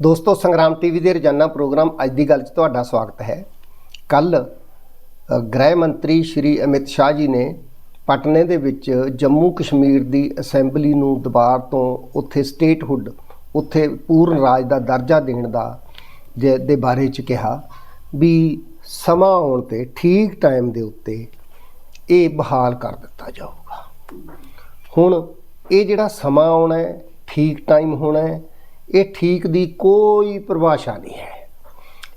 ਦੋਸਤੋ, ਸੰਗਰਾਮ ਟੀਵੀ ਦੇ ਰੋਜ਼ਾਨਾ ਪ੍ਰੋਗਰਾਮ ਅੱਜ ਦੀ ਗੱਲ 'ਚ ਤੁਹਾਡਾ ਸਵਾਗਤ ਹੈ। ਕੱਲ ਗ੍ਰਹਿ ਮੰਤਰੀ ਸ਼੍ਰੀ ਅਮਿਤ ਸ਼ਾਹ ਜੀ ਨੇ ਪਟਨੇ ਦੇ ਵਿੱਚ ਜੰਮੂ ਕਸ਼ਮੀਰ ਦੀ ਅਸੈਂਬਲੀ ਨੂੰ ਦੁਬਾਰ ਤੋਂ ਉੱਥੇ ਸਟੇਟਹੁੱਡ, ਉੱਥੇ ਪੂਰਨ ਰਾਜ ਦਾ ਦਰਜਾ ਦੇਣ ਦਾ ਦੇ ਦੇ ਬਾਰੇ 'ਚ ਕਿਹਾ ਵੀ ਸਮਾਂ ਆਉਣ ਤੇ ਠੀਕ ਟਾਈਮ ਦੇ ਉੱਤੇ ਇਹ ਬਹਾਲ ਕਰ ਦਿੱਤਾ ਜਾਊਗਾ। ਹੁਣ ਇਹ ਜਿਹੜਾ ਸਮਾਂ ਆਉਣਾ ਹੈ, ਠੀਕ ਟਾਈਮ ਹੋਣਾ ਹੈ ਇਹ ਠੀਕ ਦੀ ਕੋਈ ਪਰਿਭਾਸ਼ਾ ਨਹੀਂ ਹੈ।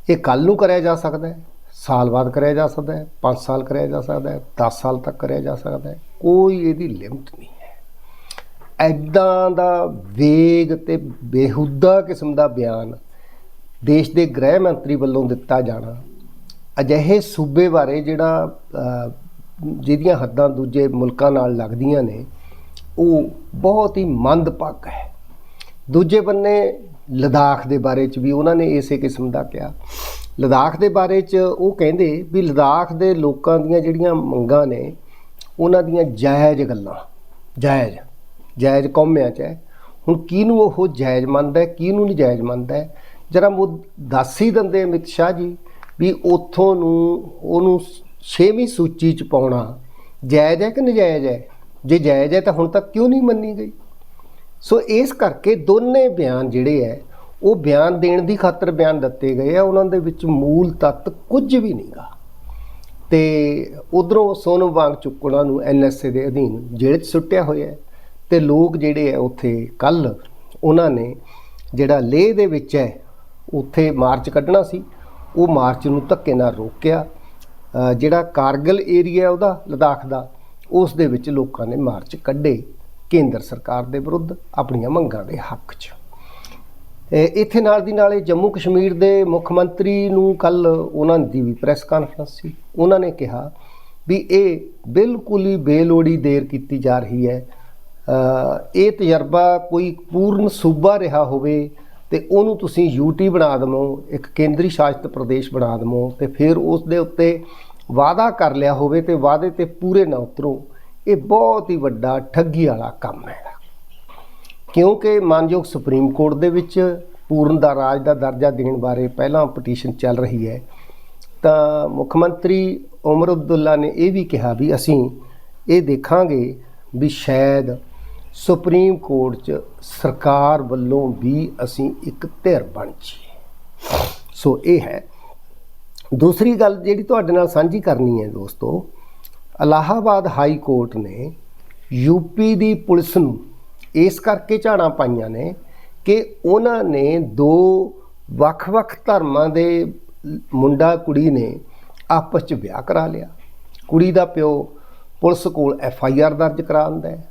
ਇਹ ਕੱਲ ਨੂੰ ਕਰਿਆ ਜਾ ਸਕਦਾ ਹੈ, ਸਾਲ ਬਾਅਦ ਕਰਿਆ ਜਾ ਸਕਦਾ ਹੈ 5 ਸਾਲ ਕਰਿਆ ਜਾ ਸਕਦਾ ਹੈ 10 ਸਾਲ ਤੱਕ ਕਰਿਆ ਜਾ ਸਕਦਾ ਹੈ, ਕੋਈ ਇਹਦੀ ਲਿਮਟ ਨਹੀਂ ਹੈ। ਐਦਾਂ ਦਾ ਵੇਗ ਤੇ ਬੇਹੁਦਾ ਕਿਸਮ ਦਾ ਬਿਆਨ ਦੇਸ਼ ਦੇ ਗ੍ਰਹਿ ਮੰਤਰੀ ਵੱਲੋਂ ਦਿੱਤਾ ਜਾਣਾ, ਅਜਿਹੇ ਸੂਬੇ ਬਾਰੇ ਜਿਹੜਾ ਜਿਹਦੀਆਂ ਹੱਦਾਂ ਦੂਜੇ ਮੁਲਕਾਂ ਨਾਲ ਲੱਗਦੀਆਂ ਨੇ, ਉਹ ਬਹੁਤ ਹੀ ਮੰਦਭਾਗਾ ਹੈ। ਦੂਜੇ ਬੰਨੇ ਲਦਾਖ ਦੇ ਬਾਰੇ ਚ ਵੀ ਉਹਨਾਂ ਨੇ ਇਸੇ ਕਿਸਮ ਦਾ ਕਿਹਾ। ਲਦਾਖ ਦੇ ਬਾਰੇ ਚ ਉਹ ਕਹਿੰਦੇ ਵੀ ਲਦਾਖ ਦੇ ਲੋਕਾਂ ਦੀਆਂ ਜਿਹੜੀਆਂ ਮੰਗਾਂ ਨੇ, ਉਹਨਾਂ ਦੀਆਂ ਜਾਇਜ਼ ਗੱਲਾਂ, ਜਾਇਜ਼ ਜਾਇਜ਼ ਕੌਮਿਆਂ ਚ ਹੈ। ਹੁਣ ਕਿਹਨੂੰ ਉਹ ਜਾਇਜ਼ ਮੰਨਦਾ ਕਿਹਨੂੰ ਨਹੀਂ ਜਾਇਜ਼ ਮੰਨਦਾ ਜਰਾ ਉਹ ਦੱਸ ਹੀ ਦਿੰਦੇ ਅਮਿਤ ਸ਼ਾਹ ਜੀ ਵੀ ਉਥੋਂ ਨੂੰ ਉਹਨੂੰ ਛੇਵੀਂ ਸੂਚੀ ਚ ਪਾਉਣਾ ਜਾਇਜ਼ ਹੈ ਕਿ ਨਜਾਇਜ਼ ਹੈ? ਜੇ ਜਾਇਜ਼ ਹੈ ਤਾਂ ਹੁਣ ਤੱਕ ਕਿਉਂ ਨਹੀਂ ਮੰਨੀ ਗਈ? ਸੋ ਇਸ ਕਰਕੇ ਦੋਨੇ ਬਿਆਨ ਜਿਹੜੇ ਹੈ ਉਹ ਬਿਆਨ ਦੇਣ ਦੀ ਖਾਤਰ ਬਿਆਨ ਦਿੱਤੇ ਗਏ ਆ, ਉਹਨਾਂ ਦੇ ਵਿੱਚ ਮੂਲ ਤੱਤ ਕੁਝ ਵੀ ਨਹੀਂਗਾ। ਤੇ ਉਧਰੋਂ ਸੋਨਮ ਵਾਂਗ ਚੁੱਕਣਾ ਨੂੰ ਐਨਐਸਏ ਦੇ ਅਧੀਨ ਜੇਲ੍ਹ 'ਚ ਸੁੱਟਿਆ ਹੋਇਆ ਹੈ ਤੇ ਲੋਕ ਜਿਹੜੇ ਆ ਉੱਥੇ ਕੱਲ ਉਹਨਾਂ ਨੇ ਜਿਹੜਾ ਲੇਹ ਦੇ ਵਿੱਚ ਹੈ ਉੱਥੇ ਮਾਰਚ ਕੱਢਣਾ ਸੀ, ਉਹ ਮਾਰਚ ਨੂੰ ਧੱਕੇ ਨਾਲ ਰੋਕਿਆ। ਜਿਹੜਾ ਕਾਰਗਲ ਏਰੀਆ ਉਹਦਾ, ਲਦਾਖ ਦਾ, ਉਸ ਦੇ ਵਿੱਚ ਲੋਕਾਂ ਨੇ ਮਾਰਚ ਕੱਢੇ। ਕੇਂਦਰ ਸਰਕਾਰ ਦੇ ਵਿਰੁੱਧ ਆਪਣੀਆਂ ਮੰਗਾਂ ਦੇ ਹੱਕ 'ਚ। ਇਹ ਇੱਥੇ ਨਾਲ ਦੀ ਨਾਲ ਇਹ ਜੰਮੂ ਕਸ਼ਮੀਰ ਦੇ ਮੁੱਖ ਮੰਤਰੀ ਨੂੰ ਕੱਲ ਉਹਨਾਂ ਦੀ ਵੀ ਪ੍ਰੈਸ ਕਾਨਫਰੰਸ ਸੀ। ਉਹਨਾਂ ਨੇ ਕਿਹਾ ਵੀ ਇਹ ਬਿਲਕੁਲ ਹੀ ਬੇਲੋੜੀ ਦੇਰ ਕੀਤੀ ਜਾ ਰਹੀ ਹੈ। ਇਹ ਤਜਰਬਾ ਕੋਈ ਪੂਰਨ ਸੂਬਾ ਰਿਹਾ ਹੋਵੇ ਤੇ ਉਹਨੂੰ ਤੁਸੀਂ ਯੂਟੀ ਬਣਾ ਦਵੋ, ਇੱਕ ਕੇਂਦਰੀ ਸ਼ਾਸਿਤ ਪ੍ਰਦੇਸ਼ ਬਣਾ ਦਵੋ ਤੇ ਫਿਰ ਉਸ ਦੇ ਉੱਤੇ ਵਾਅਦਾ ਕਰ ਲਿਆ ਹੋਵੇ ਤੇ ਵਾਅਦੇ ਤੇ ਪੂਰੇ ਨਾ ਉਤਰੋ। ਇਹ ਬਹੁਤ ਹੀ ਵੱਡਾ ਠੱਗੀ ਵਾਲਾ ਕੰਮ ਹੈ। ਕਿਉਂਕਿ ਮਾਨਯੋਗ ਸੁਪਰੀਮ ਕੋਰਟ ਦੇ ਵਿੱਚ ਪੂਰਨ ਦਾ ਰਾਜ ਦਾ ਦਰਜਾ ਦੇਣ ਬਾਰੇ ਪਹਿਲਾਂ ਪਟੀਸ਼ਨ ਚੱਲ ਰਹੀ ਹੈ, ਤਾਂ ਮੁੱਖ ਮੰਤਰੀ ਉਮਰ ਅਬਦੁੱਲਾ ਨੇ ਇਹ ਵੀ ਕਿਹਾ ਵੀ ਅਸੀਂ ਇਹ ਦੇਖਾਂਗੇ ਵੀ ਸ਼ਾਇਦ ਸੁਪਰੀਮ ਕੋਰਟ 'ਚ ਸਰਕਾਰ ਵੱਲੋਂ ਵੀ ਅਸੀਂ ਇੱਕ ਧਿਰ ਬਣ ਜਾਈਏ। ਸੋ ਇਹ ਹੈ। ਦੂਸਰੀ ਗੱਲ ਜਿਹੜੀ ਤੁਹਾਡੇ ਨਾਲ ਸਾਂਝੀ ਕਰਨੀ ਹੈ ਦੋਸਤੋ ਅਲਾਹਾਬਾਦ ਹਾਈ ਕੋਰਟ ਨੇ ਯੂਪੀ ਦੀ ਪੁਲਿਸ ਨੂੰ ਇਸ ਕਰਕੇ ਝਾੜਾਂ ਪਾਈਆਂ ਨੇ ਕਿ ਉਹਨਾਂ ਨੇ ਦੋ ਵੱਖ-ਵੱਖ ਧਰਮਾਂ ਦੇ ਮੁੰਡਾ ਕੁੜੀ ਨੇ ਆਪਸ 'ਚ ਵਿਆਹ ਕਰਾ ਲਿਆ। ਕੁੜੀ ਦਾ ਪਿਓ ਪੁਲਿਸ ਕੋਲ ਐਫ ਆਈ ਆਰ ਦਰਜ ਕਰਾਉਂਦਾ ਹੈ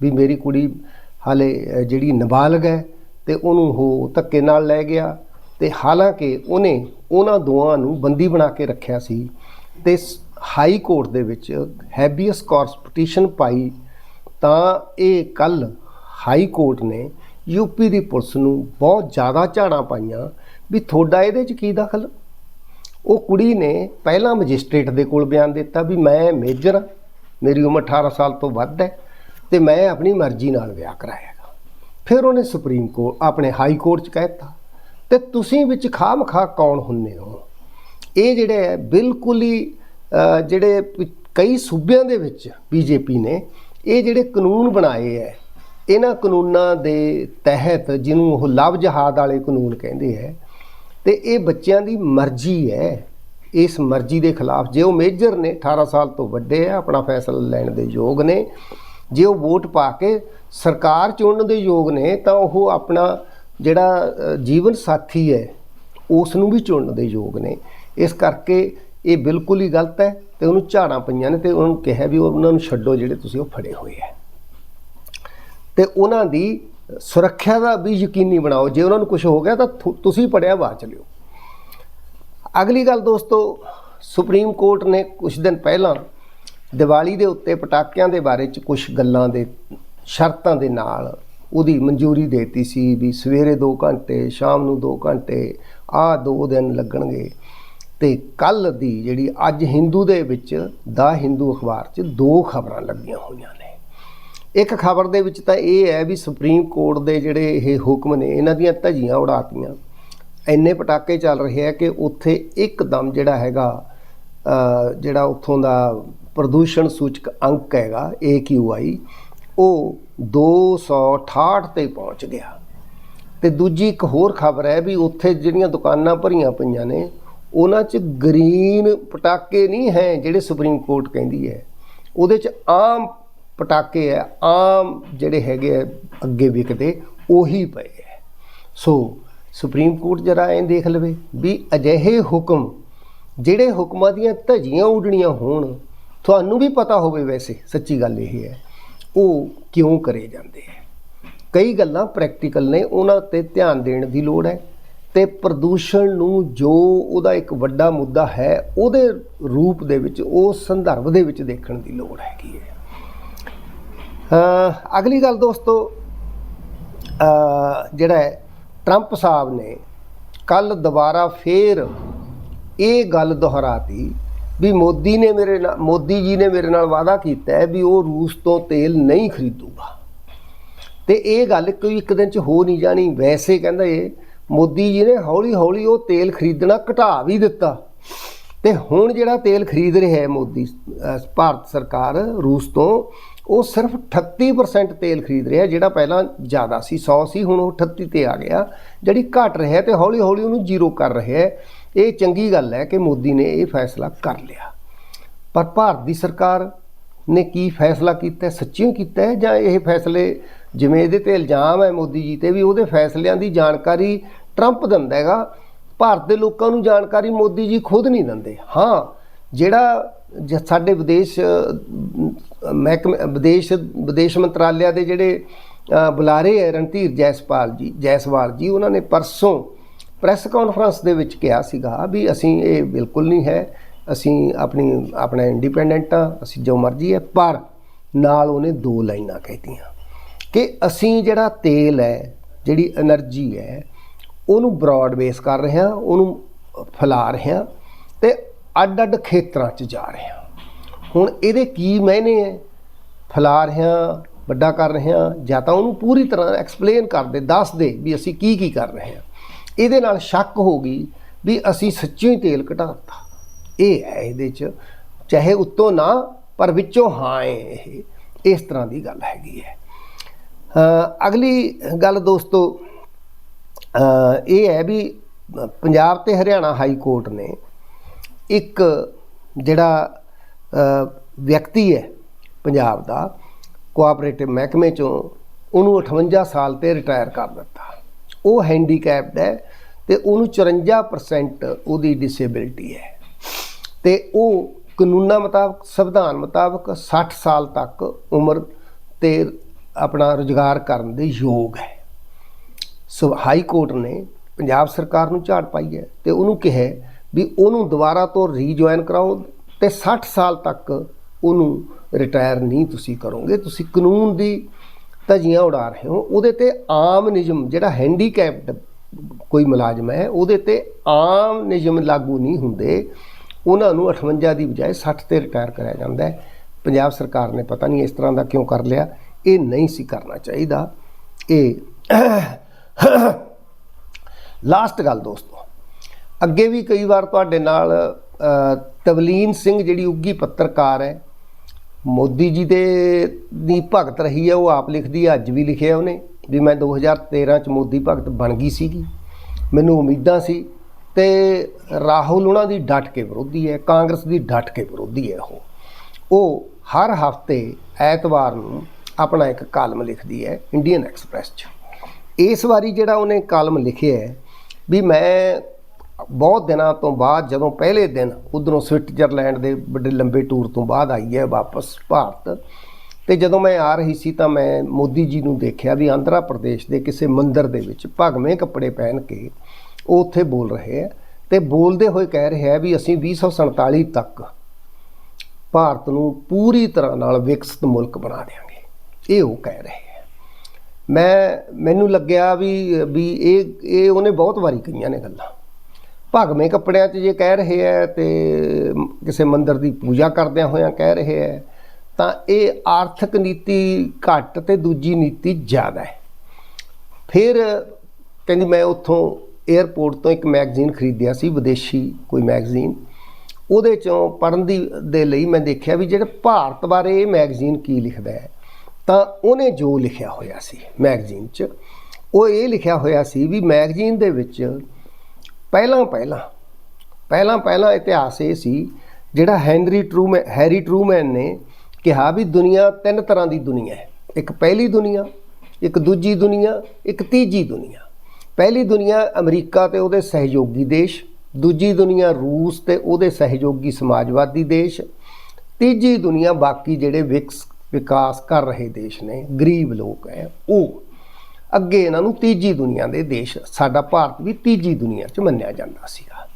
ਵੀ ਮੇਰੀ ਕੁੜੀ ਹਾਲੇ ਜਿਹੜੀ ਨਾਬਾਲਗ ਹੈ ਤੇ ਉਹਨੂੰ ਉਹ ਧੱਕੇ ਨਾਲ ਲੈ ਗਿਆ ਤੇ ਹਾਲਾਂਕਿ ਉਹਨੇ ਉਹਨਾਂ ਦੋਵਾਂ ਨੂੰ ਬੰਦੀ ਬਣਾ ਕੇ ਰੱਖਿਆ ਸੀ ਤੇ ਸ- ਹਾਈ ਕੋਰਟ ਦੇ ਵਿੱਚ ਹੈਬੀਅਸ ਕਾਰਪਸ ਪਟੀਸ਼ਨ ਪਾਈ, ਤਾਂ ਇਹ ਕੱਲ ਹਾਈ ਕੋਰਟ ਨੇ ਯੂਪੀ ਦੀ ਪੁਲਿਸ ਨੂੰ ਬਹੁਤ ਜ਼ਿਆਦਾ ਝਾੜਾਂ ਪਾਈਆਂ ਵੀ ਤੁਹਾਡਾ ਇਹਦੇ 'ਚ ਕੀ ਦਖਲ? ਉਹ ਕੁੜੀ ਨੇ ਪਹਿਲਾਂ ਮੈਜਿਸਟ੍ਰੇਟ ਦੇ ਕੋਲ ਬਿਆਨ ਦਿੱਤਾ ਵੀ ਮੈਂ ਮੇਜਰ ਹਾਂ, ਮੇਰੀ ਉਮਰ 18 ਸਾਲ ਤੋਂ ਵੱਧ ਹੈ ਤੇ ਮੈਂ ਆਪਣੀ ਮਰਜ਼ੀ ਨਾਲ ਵਿਆਹ ਕਰਾਇਆਗਾ ਫਿਰ ਉਹਨੇ ਸੁਪਰੀਮ ਕੋਰਟ ਆਪਣੇ ਹਾਈ ਕੋਰਟ 'ਚ ਕਹਿਤਾ ਤੇ ਤੁਸੀਂ ਵਿੱਚ ਖਾਮ-ਖਾ ਕੌਣ ਹੁੰਨੇ ਹੋ? ਇਹ ਜਿਹੜੇ ਹੈ, ਬਿਲਕੁਲ ਹੀ ਜਿਹੜੇ ਕਈ ਸੂਬਿਆਂ ਦੇ ਵਿੱਚ ਬੀਜੇਪੀ ਨੇ, ਇਹ ਜਿਹੜੇ ਕਾਨੂੰਨ ਬਣਾਏ ਹੈ ਇਹਨਾਂ ਕਾਨੂੰਨਾਂ ਦੇ ਤਹਿਤ ਜਿਹਨੂੰ ਉਹ ਲਵ ਜਹਾਦ ਵਾਲੇ ਕਾਨੂੰਨ ਕਹਿੰਦੇ ਹੈ ਤੇ ਇਹ ਬੱਚਿਆਂ ਦੀ ਮਰਜ਼ੀ ਹੈ ਇਸ ਮਰਜ਼ੀ ਦੇ ਖਿਲਾਫ ਜੇ ਉਹ ਮੇਜਰ ਨੇ 18 ਸਾਲ ਤੋਂ ਵੱਡੇ ਆ ਆਪਣਾ ਫੈਸਲਾ ਲੈਣ ਦੇ ਯੋਗ ਨੇ, ਜੇ ਉਹ ਵੋਟ ਪਾ ਕੇ ਸਰਕਾਰ ਚੁਣਨ ਦੇ ਯੋਗ ਨੇ, ਤਾਂ ਉਹ ਆਪਣਾ ਜਿਹੜਾ ਜੀਵਨ ਸਾਥੀ ਹੈ ਉਸ ਨੂੰ ਵੀ ਚੁਣਨ ਦੇ ਯੋਗ ਨੇ। ਇਸ ਕਰਕੇ ਇਹ ਬਿਲਕੁਲ ਹੀ ਗਲਤ ਹੈ ਤੇ ਉਹਨੂੰ ਝਾੜਾਂ ਪਈਆਂ ਨੇ ਤੇ ਨੂੰ ਕਿਹਾ ਵੀ ਉਹਨਾਂ ਨੂੰ ਛੱਡੋ ਜਿਹੜੇ ਤੁਸੀਂ ਉਹ ਫੜੇ ਹੋਏ ਹੈ। ਤੇ ਉਹਨਾਂ ਦੀ ਸੁਰੱਖਿਆ ਦਾ ਵੀ ਯਕੀਨੀ ਬਣਾਓ, ਜੇ ਉਹਨਾਂ ਨੂੰ ਕੁਝ ਹੋ ਗਿਆ ਤਾਂ ਥੁ- ਤੁਸੀਂ ਪੜਿਆ ਬਾਅਦ ਚ ਲਿਓ। ਅਗਲੀ ਗੱਲ ਦੋਸਤੋ, ਸੁਪਰੀਮ ਕੋਰਟ ਨੇ ਕੁਝ ਦਿਨ ਪਹਿਲਾਂ ਦੀਵਾਲੀ ਦੇ ਉੱਤੇ ਪਟਾਕਿਆਂ ਦੇ ਬਾਰੇ ਚ ਕੁਝ ਗੱਲਾਂ ਦੇ ਸ਼ਰਤਾਂ ਦੇ ਨਾਲ ਉਹਦੀ ਮਨਜ਼ੂਰੀ ਦੇਤੀ ਸੀ ਵੀ ਸਵੇਰੇ 2 ਘੰਟੇ, ਸ਼ਾਮ ਨੂੰ 2 ਘੰਟੇ, ਆਹ 2 ਦਿਨ ਲੱਗਣਗੇ। ਤੇ ਕੱਲ ਦੀ ਜਿਹੜੀ ਅੱਜ ਹਿੰਦੂ ਦੇ ਵਿੱਚ ਦਾ ਹਿੰਦੂ ਅਖਬਾਰ 'ਚ ਦੋ ਖਬਰਾਂ ਲੱਗੀਆਂ ਹੋਈਆਂ ਨੇ। ਇੱਕ ਖਬਰ ਦੇ ਵਿੱਚ ਤਾਂ ਇਹ ਹੈ ਵੀ ਸੁਪਰੀਮ ਕੋਰਟ ਦੇ ਜਿਹੜੇ ਇਹ ਹੁਕਮ ਨੇ, ਇਹਨਾਂ ਦੀਆਂ ਧੱਜੀਆਂ ਉਡਾਤੀਆਂ। ਇੰਨੇ ਪਟਾਕੇ ਚੱਲ ਰਹੇ ਆ ਕਿ ਉੱਥੇ ਇੱਕਦਮ ਜਿਹੜਾ ਹੈਗਾ ਜਿਹੜਾ ਉੱਥੋਂ ਦਾ ਪ੍ਰਦੂਸ਼ਣ ਸੂਚਕ ਅੰਕ ਹੈਗਾ AQI ਉਹ 268 ਤੇ ਪਹੁੰਚ ਗਿਆ। ਤੇ ਦੂਜੀ ਇੱਕ ਹੋਰ ਖਬਰ ਹੈ ਵੀ ਉੱਥੇ ਜਿਹੜੀਆਂ ਦੁਕਾਨਾਂ ਭਰੀਆਂ ਪਈਆਂ ਨੇ ਉਹਨਾਂ 'ਚ ਗ੍ਰੀਨ ਪਟਾਕੇ ਨਹੀਂ ਹੈ ਜਿਹੜੇ ਸੁਪਰੀਮ ਕੋਰਟ ਕਹਿੰਦੀ ਹੈ। ਉਹਦੇ 'ਚ ਆਮ ਪਟਾਕੇ ਹੈ, ਆਮ ਜਿਹੜੇ ਹੈਗੇ ਆ ਅੱਗੇ ਵਿਕਦੇ, ਉਹੀ ਪਏ ਹੈ। ਸੋ ਸੁਪਰੀਮ ਕੋਰਟ ਜਰਾ ਐਂ ਦੇਖ ਲਵੇ ਵੀ ਅਜਿਹੇ ਹੁਕਮ, ਜਿਹੜੇ ਹੁਕਮਾਂ ਦੀਆਂ ਧਜੀਆਂ ਉਡਣੀਆਂ ਹੋਣ, ਤੁਹਾਨੂੰ ਵੀ ਪਤਾ ਹੋਵੇ ਵੈਸੇ, ਸੱਚੀ ਗੱਲ ਇਹ ਹੈ, ਉਹ ਕਿਉਂ ਕਰੇ ਜਾਂਦੇ ਹੈ। ਕਈ ਗੱਲਾਂ ਪ੍ਰੈਕਟੀਕਲ ਨੇ, ਉਹਨਾਂ ਤੇ ਧਿਆਨ ਦੇਣ ਦੀ ਲੋੜ ਹੈ। ਤੇ ਪ੍ਰਦੂਸ਼ਣ ਨੂੰ ਜੋ ਉਹਦਾ ਇੱਕ ਵੱਡਾ ਮੁੱਦਾ ਹੈ, ਉਹਦੇ ਰੂਪ ਦੇ ਵਿੱਚ, ਉਹ ਸੰਦਰਭ ਦੇ ਵਿੱਚ ਦੇਖਣ ਦੀ ਲੋੜ ਹੈਗੀ ਹੈ। ਅਗਲੀ ਗੱਲ ਦੋਸਤੋ ਜਿਹੜਾ ਹੈ, ਟਰੰਪ ਸਾਹਿਬ ਨੇ ਕੱਲ ਦੁਬਾਰਾ ਫੇਰ ਇਹ ਗੱਲ ਦੁਹਰਾਤੀ ਵੀ ਮੋਦੀ ਨੇ ਮੇਰੇ ਨਾਲ, ਮੋਦੀ ਜੀ ਨੇ ਮੇਰੇ ਨਾਲ ਵਾਅਦਾ ਕੀਤਾ ਹੈ ਵੀ ਉਹ ਰੂਸ ਤੋਂ ਤੇਲ ਨਹੀਂ ਖਰੀਦੂਗਾ। ਤੇ ਇਹ ਗੱਲ ਕੋਈ ਇੱਕ ਦਿਨ ਚ ਹੋ ਨਹੀਂ ਜਾਣੀ, ਵੈਸੇ ਕਹਿੰਦਾ ਇਹ ਮੋਦੀ ਜੀ ਨੇ ਹੌਲੀ ਹੌਲੀ ਉਹ ਤੇਲ ਖਰੀਦਣਾ ਘਟਾ ਵੀ ਦਿੱਤਾ। ਤੇ ਹੁਣ ਜਿਹੜਾ ਤੇਲ ਖਰੀਦ ਰਿਹਾ ਹੈ ਮੋਦੀ ਭਾਰਤ ਸਰਕਾਰ ਰੂਸ ਤੋਂ, ਉਹ ਸਿਰਫ 38% ਤੇਲ ਖਰੀਦ ਰਿਹਾ, ਜਿਹੜਾ ਪਹਿਲਾਂ ਜ਼ਿਆਦਾ ਸੀ 100 ਸੀ, ਹੁਣ ਉਹ 38 ਤੇ ਆ ਗਿਆ। ਜਿਹੜੀ ਘਟ ਰਿਹਾ ਤੇ ਹੌਲੀ ਹੌਲੀ ਉਹਨੂੰ ਜ਼ੀਰੋ ਕਰ ਰਿਹਾ ਇਹ ਚੰਗੀ ਗੱਲ ਹੈ ਕਿ ਮੋਦੀ ਨੇ ਇਹ ਫੈਸਲਾ ਕਰ ਲਿਆ। ਪਰ ਭਾਰਤ ਦੀ ਸਰਕਾਰ ਨੇ ਕੀ ਫੈਸਲਾ ਕੀਤਾ ਹੈ? ਕੀਤਾ ਹੈ ਜਾਂ ਇਹ ਫੈਸਲੇ ਜਿਵੇਂ ਇਹਦੇ ਤੇ ਇਲਜ਼ਾਮ ਹੈ ਮੋਦੀ ਜੀ ਤੇ ਵੀ ਉਹਦੇ ਫੈਸਲਿਆਂ ਦੀ ਜਾਣਕਾਰੀ ਟਰੰਪ ਦਿੰਦਾ ਹੈਗਾ, ਭਾਰਤ ਦੇ ਲੋਕਾਂ ਨੂੰ ਜਾਣਕਾਰੀ ਮੋਦੀ ਜੀ ਖੁਦ ਨਹੀਂ ਦਿੰਦੇ। ਹਾਂ, ਜਿਹੜਾ ਜ- ਸਾਡੇ ਵਿਦੇਸ਼ ਮਹਿਕਮੇ, ਵਿਦੇਸ਼ ਵਿਦੇਸ਼ ਮੰਤਰਾਲਿਆ ਦੇ ਜਿਹੜੇ ਬੁਲਾਰੇ ਹੈ ਰਣਧੀਰ ਜੈਸਪਾਲ ਜੀ, ਜੈਸਵਾਲ ਜੀ, ਉਹਨਾਂ ਨੇ ਪਰਸੋਂ ਪ੍ਰੈਸ ਕਾਨਫਰੰਸ ਦੇ ਵਿੱਚ ਕਿਹਾ ਸੀਗਾ ਵੀ ਅਸੀਂ ਇਹ ਬਿਲਕੁਲ ਨਹੀਂ ਹੈ, ਅਸੀਂ ਆਪਣੀ, ਆਪਣਾ ਇੰਡੀਪੈਂਡੈਂਟ ਆ ਅਸੀਂ ਜੋ ਮਰਜ਼ੀ ਹੈ, ਪਰ ਨਾਲ ਉਹਨੇ ਦੋ ਲਾਈਨਾਂ ਕਹਿਤੀਆਂ। ਕਿ ਅਸੀਂ ਜਿਹੜਾ ਤੇਲ ਹੈ, ਜਿਹੜੀ એનર્ਜੀ ਹੈ, ਉਹਨੂੰ ਬ੍ਰੌਡ ਬੇਸ ਕਰ ਰਹੇ ਹਾਂ, ਉਹਨੂੰ ਫੈਲਾ ਰਹੇ ਹਾਂ ਤੇ ਅੱਡ-ਅੱਡ ਖੇਤਰਾਂ 'ਚ ਜਾ ਰਹੇ ਹਾਂ। ਹੁਣ ਇਹਦੇ ਕੀ ਮਾਇਨੇ ਹੈ? ਫੈਲਾ ਰਹੇ ਹਾਂ, ਵੱਡਾ ਕਰ ਰਹੇ ਹਾਂ, ਜਾਂ ਤਾਂ ਉਹਨੂੰ ਪੂਰੀ ਤਰ੍ਹਾਂ ਐਕਸਪਲੇਨ ਕਰ ਦੇ, ਦੱਸ ਦੇ ਵੀ ਅਸੀਂ ਕੀ ਕੀ ਕਰ ਰਹੇ ਹਾਂ। ਇਹਦੇ ਨਾਲ ਸ਼ੱਕ ਹੋ ਗਈ ਵੀ ਅਸੀਂ ਸੱਚੀ ਹੀ ਤੇਲ ਘਟਾਤਾ ਇਹ ਹੈ ਇਹਦੇ 'ਚ, ਚਾਹੇ ਉੱਤੋਂ ਨਾ, ਪਰ ਵਿੱਚੋਂ ਹਾਂ ਇਹ। ਇਸ ਤਰ੍ਹਾਂ ਦੀ ਗੱਲ ਹੈਗੀ ਹੈ। ਅਗਲੀ ਗੱਲ ਦੋਸਤੋ ਇਹ ਹੈ ਵੀ ਪੰਜਾਬ ਤੇ ਹਰਿਆਣਾ ਹਾਈ ਕੋਰਟ ਨੇ ਇੱਕ ਜਿਹੜਾ ਵਿਅਕਤੀ ਹੈ ਪੰਜਾਬ ਦਾ ਕੋਆਪਰੇਟਿਵ ਮਹਿਕਮੇ ਚੋਂ, ਉਹਨੂੰ 58 ਸਾਲ ਤੇ ਰਿਟਾਇਰ ਕਰ ਦਿੱਤਾ। ਉਹ ਹੈਂਡੀਕੈਪਡ ਹੈ ਤੇ ਉਹਨੂੰ 54% ਉਹਦੀ ਡਿਸੇਬਿਲਿਟੀ ਹੈ। ਤੇ ਉਹ ਕਾਨੂੰਨਾਂ ਮੁਤਾਬਕ, ਸੰਵਿਧਾਨ ਮੁਤਾਬਕ 60 ਸਾਲ ਤੱਕ ਉਮਰ ਤੇ ਆਪਣਾ ਰੁਜ਼ਗਾਰ ਕਰਨ ਦੇ ਯੋਗ ਹੈ। ਸੋ ਹਾਈ ਕੋਰਟ ਨੇ ਪੰਜਾਬ ਸਰਕਾਰ ਨੂੰ ਝਾੜ ਪਾਈ ਹੈ ਤੇ ਉਹਨੂੰ ਕਿਹਾ ਵੀ ਉਹਨੂੰ ਦੁਬਾਰਾ ਤੋਂ ਰੀਜੁਆਇਨ ਕਰਾਓ ਤੇ 60 ਸਾਲ ਤੱਕ ਉਹਨੂੰ ਰਿਟਾਇਰ ਨਹੀਂ ਤੁਸੀਂ ਕਰੋਗੇ। ਤੁਸੀਂ ਕਾਨੂੰਨ ਦੀ ਧਜੀਆਂ ਉਡਾ ਰਹੇ ਹੋ। ਉਹਦੇ ਤੇ ਆਮ ਨਿਯਮ ਜਿਹੜਾ ਹੈਂਡੀਕੈਪਡ ਕੋਈ ਮੁਲਾਜ਼ਮ ਹੈ, ਉਹਦੇ ਤੇ ਆਮ ਨਿਯਮ ਲਾਗੂ ਨਹੀਂ ਹੁੰਦੇ। ਉਹਨਾਂ ਨੂੰ 58 ਦੀ ਬਜਾਏ 60 ਤੇ ਰਿਟਾਇਰ ਕਰਾਇਆ ਜਾਂਦਾ ਹੈ। ਪੰਜਾਬ ਸਰਕਾਰ ਨੇ ਪਤਾ ਨਹੀਂ ਇਸ ਤਰ੍ਹਾਂ ਦਾ ਕਿਉਂ ਕਰ ਲਿਆ। ਇਹ ਨਹੀਂ ਸੀ ਕਰਨਾ ਚਾਹੀਦਾ। ਇਹ ਲਾਸਟ ਗੱਲ ਦੋਸਤੋ ਅੱਗੇ ਵੀ ਕਈ ਵਾਰ ਤੁਹਾਡੇ ਨਾਲ ਅ, ਤਵਲੀਨ ਸਿੰਘ ਜਿਹੜੀ ਉੱਗੀ ਪੱਤਰਕਾਰ ਹੈ ਮੋਦੀ ਜੀ ਦੇ ਦੀ ਭਗਤ ਰਹੀ ਹੈ ਉਹ ਆਪ ਲਿਖਦੀ ਹੈ ਅੱਜ ਵੀ ਲਿਖਿਆ ਉਹਨੇ ਵੀ ਮੈਂ 2013 ਚ ਮੋਦੀ ਭਗਤ ਬਣ ਗਈ ਸੀਗੀ। ਮੈਨੂੰ ਉਮੀਦਾਂ ਸੀ ਤੇ ਰਾਹੁਲ ਉਹਨਾਂ ਦੀ ਡਟ ਕੇ ਵਿਰੋਧੀ ਹੈ ਕਾਂਗਰਸ ਦੀ ਡਟ ਕੇ ਵਿਰੋਧੀ ਹੈ ਉਹ। ਉਹ ਹਰ ਹਫ਼ਤੇ ਐਤਵਾਰ ਨੂੰ ਆਪਣਾ ਇੱਕ ਕਾਲਮ ਲਿਖਦੀ ਹੈ ਇੰਡੀਅਨ ਐਕਸਪ੍ਰੈਸ 'ਚ। ਇਸ ਵਾਰੀ ਜਿਹੜਾ ਉਹਨੇ ਕਾਲਮ ਲਿਖਿਆ ਹੈ, ਵੀ ਮੈਂ ਬਹੁਤ ਦਿਨਾਂ ਤੋਂ ਬਾਅਦ, ਜਦੋਂ ਪਹਿਲੇ ਦਿਨ ਉਧਰੋਂ ਸਵਿਟਜ਼ਰਲੈਂਡ ਦੇ ਵੱਡੇ ਲੰਬੇ ਟੂਰ ਤੋਂ ਬਾਅਦ ਆਈ ਹੈ ਵਾਪਸ ਭਾਰਤ, ਤੇ ਜਦੋਂ ਮੈਂ ਆ ਰਹੀ ਸੀ ਤਾਂ ਮੈਂ ਮੋਦੀ ਜੀ ਨੂੰ ਦੇਖਿਆ ਵੀ ਆਂਧਰਾ ਪ੍ਰਦੇਸ਼ ਦੇ ਕਿਸੇ ਮੰਦਿਰ ਦੇ ਵਿੱਚ ਭਗਵੇਂ ਕੱਪੜੇ ਪਹਿਨ ਕੇ ਉਹ ਉੱਥੇ ਬੋਲ ਰਹੇ ਹੈ, ਤੇ ਬੋਲਦੇ ਹੋਏ ਕਹਿ ਰਿਹਾ ਵੀ ਅਸੀਂ 2047 ਤੱਕ ਭਾਰਤ ਨੂੰ ਪੂਰੀ ਤਰ੍ਹਾਂ ਨਾਲ ਵਿਕਸਿਤ ਮੁਲਕ ਬਣਾ ਦੇਵਾਂਗੇ ਇਹ ਉਹ ਕਹਿ ਰਹੇ ਆ ਮੈਂ, ਮੈਨੂੰ ਲੱਗਿਆ ਵੀ ਵੀ ਇਹ ਇਹ ਉਹਨੇ ਬਹੁਤ ਵਾਰੀ ਕਹੀਆਂ ਨੇ ਗੱਲਾਂ। ਭਗਵੇਂ ਕੱਪੜਿਆਂ 'ਚ ਜੇ ਕਹਿ ਰਹੇ ਹੈ ਤੇ ਕਿਸੇ ਮੰਦਰ ਦੀ ਪੂਜਾ ਕਰਦਿਆਂ ਹੋਇਆਂ ਕਹਿ ਰਹੇ ਹੈ, ਤਾਂ ਇਹ ਆਰਥਿਕ ਨੀਤੀ ਘੱਟ ਤੇ ਦੂਜੀ ਨੀਤੀ ਜ਼ਿਆਦਾ ਹੈ। ਫਿਰ ਕਹਿੰਦੀ ਮੈਂ ਉੱਥੋਂ 에ਅਰਪੋਰਟ ਤੋਂ ਇੱਕ ਮੈਗਜ਼ੀਨ ਖਰੀਦਿਆ ਸੀ, ਵਿਦੇਸ਼ੀ ਕੋਈ ਮੈਗਜ਼ੀਨ ਉਹਦੇ ਚੋਂ ਪੜਨ ਦੀ, ਦੇ ਲਈ ਮੈਂ ਦੇਖਿਆ ਵੀ ਜਿਹੜੇ ਭਾਰਤ ਬਾਰੇ ਇਹ ਮੈਗਜ਼ੀਨ ਕੀ ਲਿਖਦਾ ਹੈ। ਤਾਂ ਉਹਨੇ ਜੋ ਲਿਖਿਆ ਹੋਇਆ ਸੀ ਮੈਗਜ਼ੀਨ 'ਚ, ਉਹ ਇਹ ਲਿਖਿਆ ਹੋਇਆ ਸੀ ਵੀ ਮੈਗਜ਼ੀਨ ਦੇ ਵਿੱਚ ਪਹਿਲਾਂ ਪਹਿਲਾਂ ਪਹਿਲਾਂ ਪਹਿਲਾਂ ਇਤਿਹਾਸ ਇਹ ਸੀ ਜਿਹੜਾ ਹੈਨਰੀ ਟਰੂਮੈਨ ਹੈਰੀ ਟਰੂਮੈਨ ਨੇ ਕਿਹਾ ਵੀ ਦੁਨੀਆ ਤਿੰਨ ਤਰ੍ਹਾਂ ਦੀ ਦੁਨੀਆ ਹੈ। ਇੱਕ ਪਹਿਲੀ ਦੁਨੀਆ, ਇੱਕ ਦੂਜੀ ਦੁਨੀਆ, ਇੱਕ ਤੀਜੀ ਦੁਨੀਆ। ਪਹਿਲੀ ਦੁਨੀਆ ਅਮਰੀਕਾ ਤੇ ਉਹਦੇ ਸਹਿਯੋਗੀ ਦੇਸ਼, ਦੂਜੀ ਦੁਨੀਆ ਰੂਸ ਤੇ ਉਹਦੇ ਸਹਿਯੋਗੀ ਸਮਾਜਵਾਦੀ ਦੇਸ਼, ਤੀਜੀ ਦੁਨੀਆ ਬਾਕੀ ਜਿਹੜੇ ਵਿਕਸ ਵਿਕਾਸ ਕਰ ਰਹੇ ਦੇਸ਼ ਨੇ, ਗਰੀਬ ਲੋਕ ਹੈ ਉਹ। ਅੱਗੇ ਇਹਨਾਂ ਨੂੰ ਤੀਜੀ ਦੁਨੀਆ ਦੇ ਦੇਸ਼, ਸਾਡਾ ਭਾਰਤ ਵੀ ਤੀਜੀ ਦੁਨੀਆ 'ਚ ਮੰਨਿਆ ਜਾਂਦਾ ਸੀਗਾ।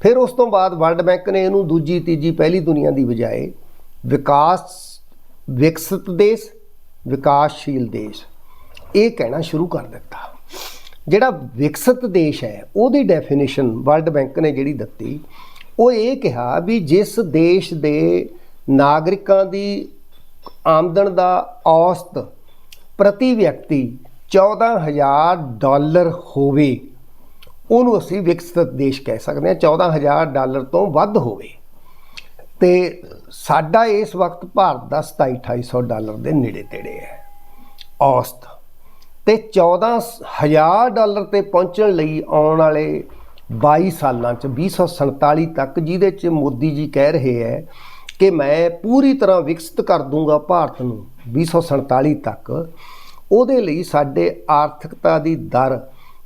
ਫਿਰ ਉਸ ਤੋਂ ਬਾਅਦ ਵਰਲਡ ਬੈਂਕ ਨੇ ਇਹਨੂੰ ਦੂਜੀ, ਤੀਜੀ, ਪਹਿਲੀ ਦੁਨੀਆ ਦੀ ਬਜਾਏ ਵਿਕਾਸ, ਵਿਕਸਿਤ ਦੇਸ਼, ਵਿਕਾਸਸ਼ੀਲ ਦੇਸ਼, ਇਹ ਕਹਿਣਾ ਸ਼ੁਰੂ ਕਰ ਦਿੱਤਾ। ਜਿਹੜਾ ਵਿਕਸਿਤ ਦੇਸ਼ ਹੈ, ਉਹਦੀ ਡੈਫੀਨੇਸ਼ਨ ਵਰਲਡ ਬੈਂਕ ਨੇ ਜਿਹੜੀ ਦਿੱਤੀ, ਉਹ ਇਹ ਕਿਹਾ ਵੀ ਜਿਸ ਦੇਸ਼ ਦੇ ਨਾਗਰਿਕਾਂ ਦੀ ਆਮਦਨ ਦਾ ਔਸਤ ਪ੍ਰਤੀ ਵਿਅਕਤੀ 14000 ਡਾਲਰ ਹੋਵੇ, ਉਹਨੂੰ ਅਸੀਂ ਵਿਕਸਿਤ ਦੇਸ਼ ਕਹਿ ਸਕਦੇ ਹਾਂ 14000 ਡਾਲਰ ਤੋਂ ਵੱਧ ਹੋਵੇ। ਤੇ ਸਾਡਾ ਇਸ ਵਕਤ ਭਾਰਤ ਦਾ 27 2800 ਡਾਲਰ ਦੇ ਨੇੜੇ ਤੇੜੇ ਹੈ, ਔਸਤ। ਤੇ 14000 ਡਾਲਰ ਤੇ ਪਹੁੰਚਣ ਲਈ ਆਉਣ ਵਾਲੇ 22 ਸਾਲਾਂ ਚ 2047 ਤੱਕ, ਜਿਹਦੇ ਚ ਮੋਦੀ ਜੀ ਕਹਿ ਰਹੇ ਹੈ ਕਿ ਮੈਂ ਪੂਰੀ ਤਰ੍ਹਾਂ ਵਿਕਸਿਤ ਕਰ ਦੂੰਗਾ ਭਾਰਤ ਨੂੰ 2047 ਤੱਕ, ਉਹਦੇ ਲਈ ਸਾਡੇ ਆਰਥਿਕਤਾ ਦੀ ਦਰ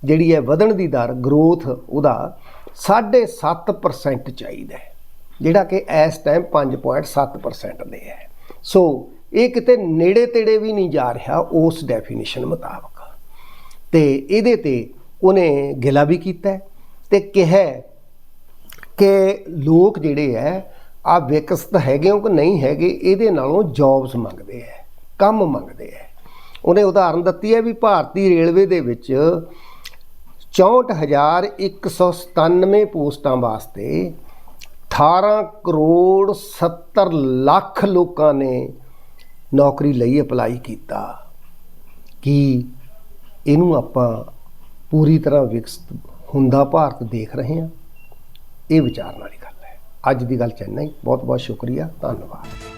ਜਿਹੜੀ ਹੈ, ਵਧਣ ਦੀ ਦਰ ਗਰੋਥ ਉਹਦਾ 7.5% ਚਾਹੀਦਾ ਹੈ, ਜਿਹੜਾ ਕਿ ਇਸ ਟਾਈਮ 5.7% ਦੇ ਹੈ। ਸੋ ਇਹ ਕਿਤੇ ਨੇੜੇ ਤੇੜੇ ਵੀ ਨਹੀਂ ਜਾ ਰਿਹਾ ਉਸ ਡੈਫੀਨੇਸ਼ਨ ਮੁਤਾਬਕ। ਤੇ ਇਹਦੇ ਤੇ ਉਹਨੇ ਗਿਲਾ ਵੀ ਕੀਤਾ ਹੈ ਤੇ ਕਿਹਾ ਕਿ ਲੋਕ ਜਿਹੜੇ ਹੈ ਆ ਵਿਕਸਿਤ ਹੈਗੇ ਹੋ ਕਿ ਨਹੀਂ ਹੈਗੇ, ਇਹਦੇ ਨਾਲੋਂ ਜੌਬਸ ਮੰਗਦੇ ਹੈ ਕੰਮ ਮੰਗਦੇ ਹੈ ਉਹਨੇ ਉਦਾਹਰਨ ਦਿੱਤੀ ਹੈ ਵੀ ਭਾਰਤੀ ਰੇਲਵੇ ਦੇ ਵਿੱਚ 64197 ਪੋਸਟਾਂ ਵਾਸਤੇ 18 ਕਰੋੜ 70 ਲੱਖ ਲੋਕਾਂ ਨੇ ਨੌਕਰੀ ਲਈ ਅਪਲਾਈ ਕੀਤਾ। ਕਿ ਇਹਨੂੰ ਆਪਾਂ ਪੂਰੀ ਤਰ੍ਹਾਂ ਵਿਕਸਿਤ ਹੁੰਦਾ ਭਾਰਤ ਦੇਖ ਰਹੇ ਹਾਂ? ਇਹ ਵਿਚਾਰਨ ਵਾਲੀ ਅੱਜ ਦੀ ਗੱਲ ਚੰਨਾ ਹੀ। ਬਹੁਤ ਬਹੁਤ ਸ਼ੁਕਰੀਆ। ਧੰਨਵਾਦ।